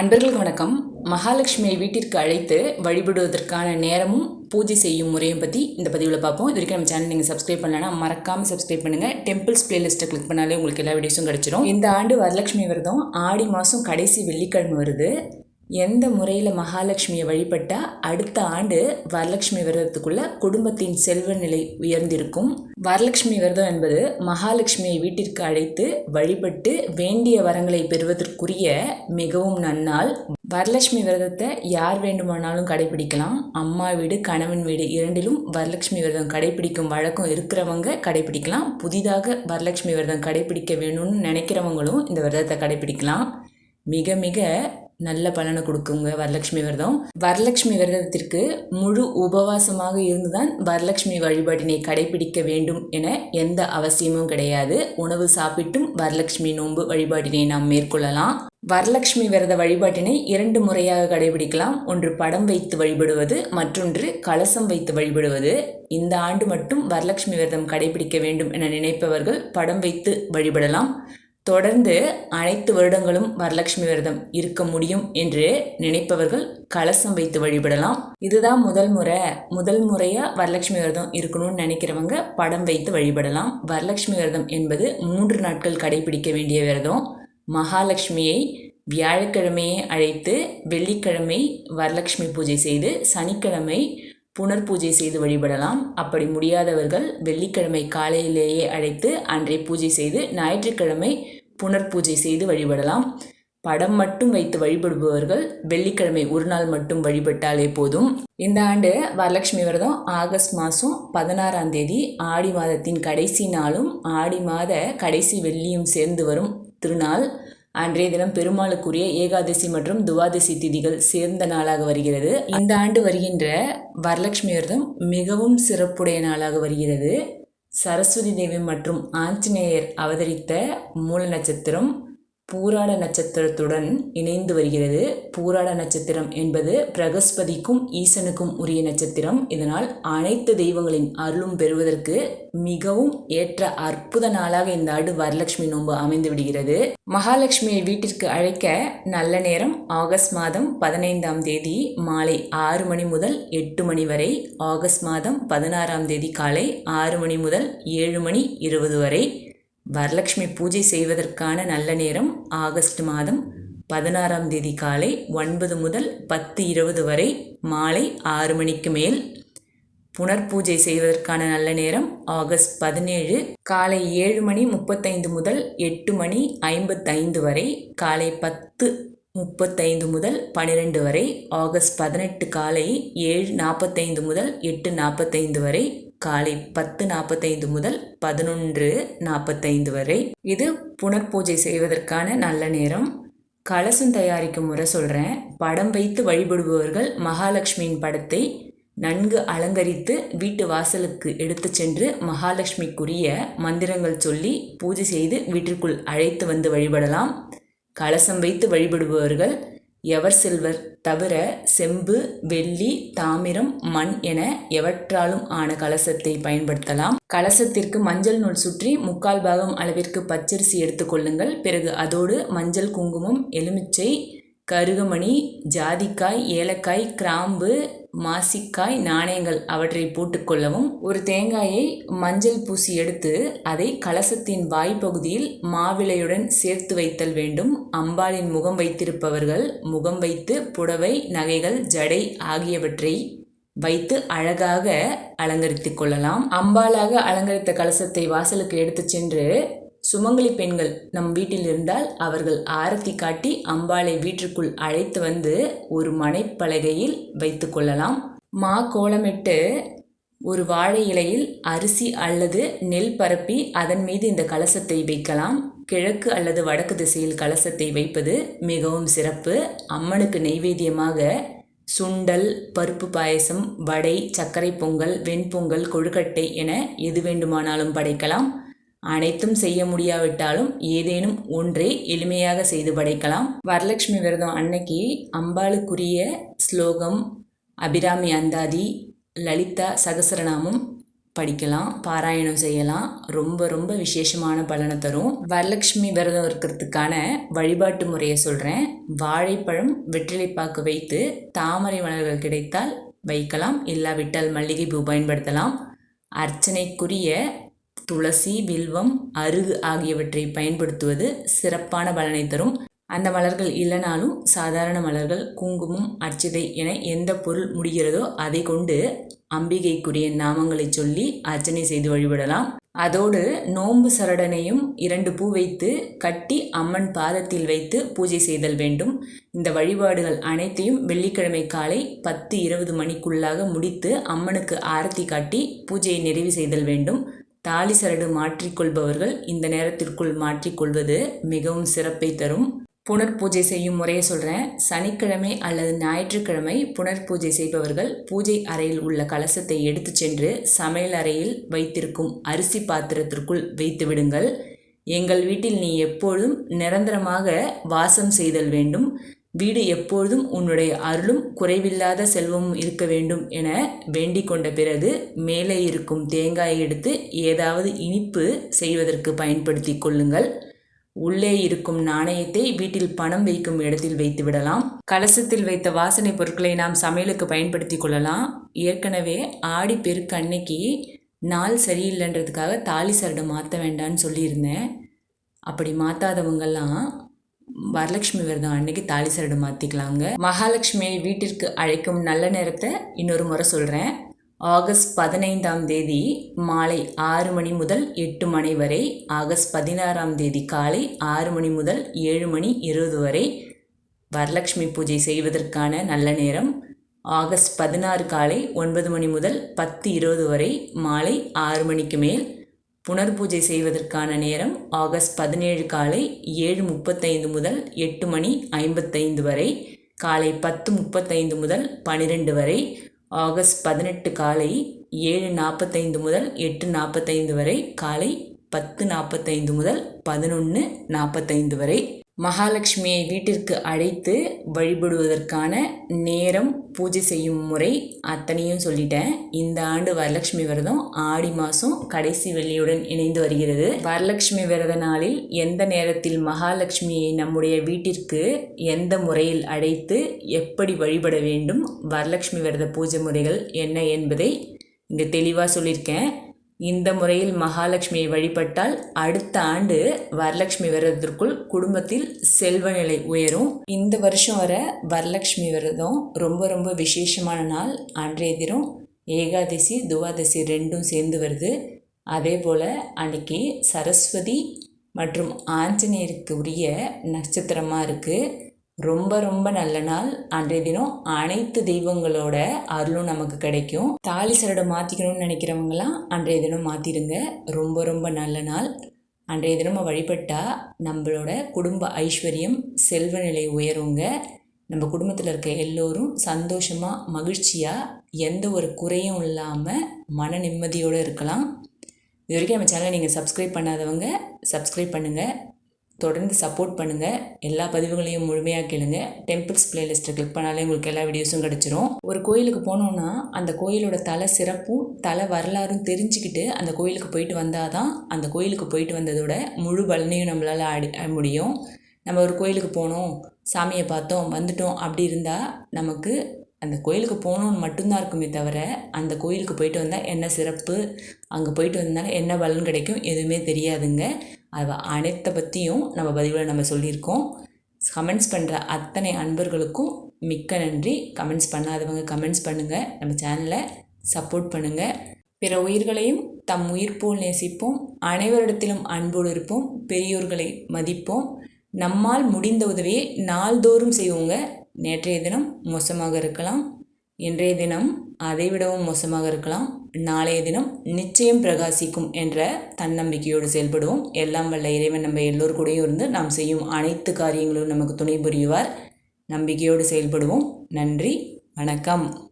அன்பர்களுக்கு வணக்கம். மகாலட்சுமியை வீட்டிற்கு அழைத்து வழிபடுவதற்கான நேரமும் பூஜை செய்யும் முறையும் பற்றி இந்த பதிவில் பார்ப்போம். இது வரைக்கும் நம்ம சேனல் நீங்கள் சப்ஸ்கிரைப் பண்ணலன்னா மறக்காமல் சப்ஸ்கிரைப் பண்ணுங்கள் டெம்பிள்ஸ் பிளேலிஸ்ட்டை கிளிக் பண்ணாலே உங்களுக்கு எல்லா வீடியோஸும் கிடச்சிரும். இந்த ஆண்டு வரலட்சுமி விரதம் ஆடி மாதம் கடைசி வெள்ளிக்கிழமை வருது. எந்த முறையில் மகாலட்சுமியை வழிபட்டால் அடுத்த ஆண்டு வரலட்சுமி விரதத்துக்குள்ள குடும்பத்தின் செல்வ நிலை உயர்ந்திருக்கும். வரலட்சுமி விரதம் என்பது மகாலட்சுமியை வீட்டிற்கு அழைத்து வழிபட்டு வேண்டிய வரங்களை பெறுவதற்குரிய மிகவும் நன்னாள். வரலட்சுமி விரதத்தை யார் வேண்டுமானாலும் கடைபிடிக்கலாம். அம்மா வீடு கணவன் வீடு இரண்டிலும் வரலட்சுமி விரதம் கடைபிடிக்கும் வழக்கம் இருக்கிறவங்க கடைபிடிக்கலாம். புதிதாக வரலட்சுமி விரதம் கடைபிடிக்க வேணும்னு நினைக்கிறவங்களும் இந்த விரதத்தை கடைபிடிக்கலாம். மிக மிக நல்ல பலனை கொடுக்குங்க வரலட்சுமி விரதம். வரலட்சுமி விரதத்திற்கு முழு உபவாசமாக இருந்துதான் வரலட்சுமி வழிபாட்டினை கடைபிடிக்க வேண்டும் என எந்த அவசியமும் கிடையாது. உணவு சாப்பிட்டும் வரலட்சுமி நோன்பு வழிபாட்டினை நாம் மேற்கொள்ளலாம். வரலட்சுமி விரத வழிபாட்டினை இரண்டு முறையாக கடைபிடிக்கலாம். ஒன்று படம் வைத்து வழிபடுவது மற்றொன்று கலசம் வைத்து வழிபடுவது. இந்த ஆண்டு மட்டும் வரலட்சுமி விரதம் கடைபிடிக்க வேண்டும் என நினைப்பவர்கள் படம் வைத்து வழிபடலாம். தொடர்ந்து அனைத்து வருடங்களும் வரலட்சுமி விரதம் இருக்க முடியும் என்று நினைப்பவர்கள் கலசம் வைத்து வழிபடலாம். இதுதான் முதல் முறை. முதல் முறையாக வரலட்சுமி விரதம் இருக்கணும்னு நினைக்கிறவங்க படம் வைத்து வழிபடலாம். வரலட்சுமி விரதம் என்பது மூன்று நாட்கள் கடைபிடிக்க வேண்டிய விரதம். மகாலட்சுமியை வியாழக்கிழமையே அழைத்து வெள்ளிக்கிழமை வரலட்சுமி பூஜை செய்து சனிக்கிழமை புனர் பூஜை செய்து வழிபடலாம். அப்படி முடியாதவர்கள் வெள்ளிக்கிழமை காலையிலேயே அழைத்து அன்றை பூஜை செய்து ஞாயிற்றுக்கிழமை புனர் பூஜை செய்து வழிபடலாம். படம் மட்டும் வைத்து வழிபடுபவர்கள் வெள்ளிக்கிழமை ஒரு நாள் மட்டும் வழிபட்டாலே போதும். இந்த ஆண்டு வரலட்சுமி விரதம் ஆகஸ்ட் மாதம் பதினாறாம் தேதி ஆடி மாதத்தின் கடைசி நாளும் ஆடி மாத கடைசி வெள்ளியும் சேர்ந்து வரும் திருநாள். அன்றைய தினம் பெருமாளுக்குரிய ஏகாதசி மற்றும் துவாதசி திதிகள் சேர்ந்த நாளாக வருகிறது. இந்த ஆண்டு வருகின்ற வரலட்சுமி விரதம் மிகவும் சிறப்புடைய நாளாக வருகிறது. சரஸ்வதி தேவி மற்றும் ஆஞ்சநேயர் அவதரித்த மூல நட்சத்திரம் பூராட நட்சத்திரத்துடன் இணைந்து வருகிறது. பூராட நட்சத்திரம் என்பது பிரகஸ்பதிக்கும் ஈசனுக்கும் உரிய நட்சத்திரம். இதனால் அனைத்து தெய்வங்களின் அருளும் பெறுவதற்கு மிகவும் ஏற்ற அற்புத நாளாக இந்த ஆண்டு வரலட்சுமி நோன்பு அமைந்து விடுகிறது. மகாலட்சுமியை வீட்டிற்கு அழைக்க நல்ல நேரம் ஆகஸ்ட் மாதம் பதினைந்தாம் தேதி மாலை ஆறு மணி முதல் எட்டு மணி வரை ஆகஸ்ட் மாதம் பதினாறாம் தேதி காலை ஆறு மணி முதல் ஏழு மணி இருபது வரை. வரலட்சுமி பூஜை செய்வதற்கான நல்ல நேரம் ஆகஸ்ட் மாதம் பதினாறாம் தேதி காலை ஒன்பது முதல் பத்து இருபது வரை மாலை ஆறு மணிக்கு மேல். புனர்பூஜை செய்வதற்கான நல்ல நேரம் ஆகஸ்ட் பதினேழு காலை ஏழு மணி முப்பத்தைந்து முதல் எட்டு மணி ஐம்பத்தைந்து வரை காலை பத்து முப்பத்தைந்து முதல் பன்னிரெண்டு வரை ஆகஸ்ட் பதினெட்டு காலை ஏழு நாற்பத்தைந்து முதல் எட்டு நாற்பத்தைந்து வரை காலை பத்து நாற்பத்தைந்து முதல் பதினொன்று நாற்பத்தைந்து வரை. இது புனர்பூஜை செய்வதற்கான நல்ல நேரம். கலசம் தயாரிக்கும் முறை சொல்கிறேன் படம் வைத்து வழிபடுபவர்கள் மகாலட்சுமியின் படத்தை நன்கு அலங்கரித்து வீட்டு வாசலுக்கு எடுத்து சென்று மகாலட்சுமிக்குரிய மந்திரங்கள் சொல்லி பூஜை செய்து வீட்டிற்குள் அழைத்து வந்து வழிபடலாம். கலசம் வைத்து வழிபடுபவர்கள் எவர் செல்வர் தவிர செம்பு வெள்ளி தாமிரம் மண் என எவற்றாலும் ஆன கலசத்தை பயன்படுத்தலாம். கலசத்திற்கு மஞ்சள் நூல் சுற்றி முக்கால் பாகம் அளவிற்கு பச்சரிசி எடுத்துக்கொள்ளுங்கள் பிறகு அதோடு மஞ்சள் குங்குமம் எலுமிச்சை கருகமணி ஜாதிக்காய் ஏலக்காய் கிராம்பு மாசிக்காய் நாணயங்கள் அவற்றை போட்டுக்கொள்ளவும் ஒரு தேங்காயை மஞ்சள் பூசி எடுத்து அதை கலசத்தின் வாய்ப்பகுதியில் மாவிளையுடன் சேர்த்து வைத்தல் வேண்டும். அம்பாளின் முகம் வைத்திருப்பவர்கள் முகம் வைத்து புடவை நகைகள் ஜடை ஆகியவற்றை வைத்து அழகாக அலங்கரித்து கொள்ளலாம். அம்பாலாக அலங்கரித்த கலசத்தை வாசலுக்கு எடுத்து சென்று சுமங்கலி பெண்கள் நம் வீட்டில் இருந்தால் அவர்கள் ஆரத்தி காட்டி அம்பாளை வீட்டிற்குள் அழைத்து வந்து ஒரு மனைப்பலகையில் வைத்து கொள்ளலாம். மா கோலமிட்டு ஒரு வாழை இலையில் அரிசி அல்லது நெல் பரப்பி அதன் மீது இந்த கலசத்தை வைக்கலாம். கிழக்கு அல்லது வடக்கு திசையில் கலசத்தை வைப்பது மிகவும் சிறப்பு. அம்மனுக்கு நெய்வேத்தியமாக சுண்டல் பருப்பு பாயசம் வடை சர்க்கரை பொங்கல் வெண்பொங்கல் கொழுக்கட்டை என எது வேண்டுமானாலும் படைக்கலாம். அனைத்தும் செய்ய முடியாவிட்டாலும் ஏதேனும் ஒன்றை எளிமையாக செய்து படைக்கலாம். வரலட்சுமி விரதம் அன்னைக்கு அம்பாளுக்குரிய ஸ்லோகம் அபிராமி அந்தாதி லலிதா சகசரநாமம் படிக்கலாம் பாராயணம் செய்யலாம். ரொம்ப ரொம்ப விசேஷமான பலனை தரும். வரலட்சுமி விரதம் இருக்கிறதுக்கான வழிபாட்டு முறையை சொல்கிறேன் வாழைப்பழம் வெற்றிலைப்பாக்கு வைத்து தாமரை மலர்கள் கிடைத்தால் வைக்கலாம். இல்லாவிட்டால் மல்லிகை பூ பயன்படுத்தலாம். அர்ச்சனைக்குரிய துளசி வில்வம் அருகு ஆகியவற்றை பயன்படுத்துவது சிறப்பான பலனை தரும். அந்த மலர்கள் இல்லைனாலும் சாதாரண மலர்கள் குங்குமம் அர்ச்சிதை என எந்த பொருள் முடிகிறதோ அதை கொண்டு அம்பிகைக்குரிய நாமங்களை சொல்லி அர்ச்சனை செய்து வழிபடலாம். அதோடு நோன்பு சரடனையும் இரண்டு பூ வைத்து கட்டி அம்மன் பாதத்தில் வைத்து பூஜை செய்தல் வேண்டும். இந்த வழிபாடுகள் அனைத்தையும் வெள்ளிக்கிழமை காலை பத்து இருபது மணிக்குள்ளாக முடித்து அம்மனுக்கு ஆரத்தி காட்டி பூஜையை நிறைவு செய்தல் வேண்டும். தாலி சரடு மாற்றிக்கொள்பவர்கள் இந்த நேரத்திற்குள் மாற்றிக்கொள்வது மிகவும் சிறப்பை தரும். புனர் பூஜை செய்யும் முறையை சொல்கிறேன் சனிக்கிழமை அல்லது ஞாயிற்றுக்கிழமை புனர் பூஜை செய்பவர்கள் பூஜை அறையில் உள்ள கலசத்தை எடுத்து சென்று சமையல் அறையில் வைத்திருக்கும் அரிசி பாத்திரத்திற்குள் வைத்து விடுங்கள். எங்கள் வீட்டில் நீ எப்பொழுதும் நிரந்தரமாக வாசம் செய்தல் வேண்டும். வீடு எப்பொழுதும் உன்னுடைய அருளும் குறைவில்லாத செல்வமும் இருக்க வேண்டும் என வேண்டிக் கொண்ட பிறகு மேலே இருக்கும் தேங்காயை எடுத்து ஏதாவது இனிப்பு செய்வதற்கு பயன்படுத்தி கொள்ளுங்கள். உள்ளே இருக்கும் நாணயத்தை வீட்டில் பணம் வைக்கும் இடத்தில் வைத்து விடலாம். கலசத்தில் வைத்த வாசனை பொருட்களை நாம் சமையலுக்கு பயன்படுத்தி கொள்ளலாம். ஏற்கனவே ஆடி பெருக்கு அன்னைக்கு நாள் சரியில்லைன்றதுக்காக தாலி சரடை மாற்ற வேண்டான்னு சொல்லியிருந்தேன். அப்படி மாற்றாதவங்கெல்லாம் வரலட்சுமி விரதம் அன்னைக்கு தாலி சரடு மாற்றிக்கலாங்க மகாலட்சுமியை வீட்டிற்கு அழைக்கும் நல்ல நேரத்தை இன்னொரு முறை சொல்கிறேன் ஆகஸ்ட் பதினைந்தாம் தேதி மாலை ஆறு மணி முதல் எட்டு மணி வரை ஆகஸ்ட் பதினாறாம் தேதி காலை ஆறு மணி முதல் ஏழு மணி இருபது வரை வரலட்சுமி பூஜை செய்வதற்கான நல்ல நேரம். ஆகஸ்ட் பதினாறு காலை ஒன்பது மணி முதல் பத்து இருபது வரை மாலை ஆறு மணிக்கு மேல் புனர்பூஜை செய்வதற்கான நேரம் ஆகஸ்ட் பதினேழு காலை ஏழு முப்பத்தைந்து முதல் எட்டு மணி ஐம்பத்தைந்து வரை காலை பத்து முப்பத்தைந்து முதல் பனிரெண்டு வரை ஆகஸ்ட் பதினெட்டு காலை ஏழு நாற்பத்தைந்து முதல் எட்டு நாற்பத்தைந்து வரை காலை பத்து நாற்பத்தைந்து முதல் பதினொன்று நாற்பத்தைந்து வரை. மகாலட்சுமியை வீட்டிற்கு அழைத்து வழிபடுவதற்கான நேரம் பூஜை செய்யும் முறை அத்தனையும் சொல்லிட்டேன். இந்த ஆண்டு வரலட்சுமி விரதம் ஆடி மாதம் கடைசி வெள்ளியுடன் இணைந்து வருகிறது. வரலட்சுமி விரத நாளில் எந்த நேரத்தில் மகாலட்சுமியை நம்முடைய வீட்டிற்கு எந்த முறையில் அழைத்து எப்படி வழிபட வேண்டும்? வரலட்சுமி விரத பூஜை முறைகள் என்ன என்பதை இங்கே தெளிவாக சொல்லியிருக்கேன். இந்த முறையில் மகாலட்சுமியை வழிபட்டால் அடுத்த ஆண்டு வரலட்சுமி விரதத்திற்குள் குடும்பத்தில் செல்வ நிலை உயரும். இந்த வருஷம் வர வரலட்சுமி விரதம் ரொம்ப ரொம்ப விசேஷமான நாள். அன்றைய தினம் ஏகாதசி துவாதசி ரெண்டும் சேர்ந்து வருது. அதே போல் அன்னைக்கு சரஸ்வதி மற்றும் ஆஞ்சநேயருக்கு உரிய நட்சத்திரமாக இருக்குது ரொம்ப ரொம்ப நல்ல நாள். அன்றைய தினம் அனைத்து தெய்வங்களோட அருளும் நமக்கு கிடைக்கும். தாலி சரடை மாற்றிக்கணும்னு நினைக்கிறவங்களாம் அன்றைய தினம் மாற்றிடுங்க ரொம்ப ரொம்ப நல்ல நாள். அன்றைய தினம் வழிபட்டால் நம்மளோட குடும்ப ஐஸ்வர்யம் செல்வ நிலை உயருங்க. நம்ம குடும்பத்தில் இருக்க எல்லோரும் சந்தோஷமாக மகிழ்ச்சியாக எந்த ஒரு குறையும் இல்லாமல் மன நிம்மதியோடு இருக்கலாம். இது வரைக்கும் நம்ம சேனலை நீங்கள் சப்ஸ்கிரைப் பண்ணாதவங்க சப்ஸ்கிரைப் பண்ணுங்கள் தொடர்ந்து சப்போர்ட் பண்ணுங்கள் எல்லா பதிவுகளையும் முழுமையாக கேளுங்க. டெம்பிள்ஸ் பிளேலிஸ்ட்டை கிளிக் பண்ணாலே உங்களுக்கு எல்லா வீடியோஸும் கிடச்சிரும். ஒரு கோயிலுக்கு போனோன்னா அந்த கோயிலோட தலை சிறப்பும் தலை வரலாறும் தெரிஞ்சுக்கிட்டு அந்த கோயிலுக்கு போயிட்டு வந்தால் தான் அந்த கோயிலுக்கு போயிட்டு வந்ததோட முழு பலனையும் நம்மளால் ஆடி முடியும். நம்ம ஒரு கோயிலுக்கு போனோம் சாமியை பார்த்தோம் வந்துட்டோம் அப்படி இருந்தால் நமக்கு அந்த கோயிலுக்கு போகணுன்னு மட்டும்தான் இருக்குமே தவிர அந்த கோயிலுக்கு போயிட்டு வந்தால் என்ன சிறப்பு? அங்கே போயிட்டு வந்தால் என்ன பலன் கிடைக்கும்? எதுவுமே தெரியாதுங்க. அது அனைத்தை பற்றியும் நம்ம பதிவில் நம்ம சொல்லியிருக்கோம். கமெண்ட்ஸ் பண்ணுற அத்தனை அன்பர்களுக்கும் மிக்க நன்றி. கமெண்ட்ஸ் பண்ணாதவங்க கமெண்ட்ஸ் பண்ணுங்கள் நம்ம சேனலை சப்போர்ட் பண்ணுங்கள் பிற உயிர்களையும் தம் உயிர் போல் நேசிப்போம். அனைவரிடத்திலும் அன்போடு இருப்போம். பெரியோர்களை மதிப்போம். நம்மால் முடிந்த உதவியை நாள்தோறும் செய்வோங்க. நேற்றைய தினம் மோசமாக இருக்கலாம். இன்றைய தினம் அதைவிடவும் மோசமாக இருக்கலாம். நாளைய தினம் நிச்சயம் பிரகாசிக்கும் என்ற தன்னம்பிக்கையோடு செயல்படுவோம். எல்லாம் வல்ல இறைவன் நம்ம எல்லோர் கூடயும் இருந்து நாம் செய்யும் அனைத்து காரியங்களும் நமக்கு துணை புரிவார். நம்பிக்கையோடு செயல்படுவோம். நன்றி. வணக்கம்.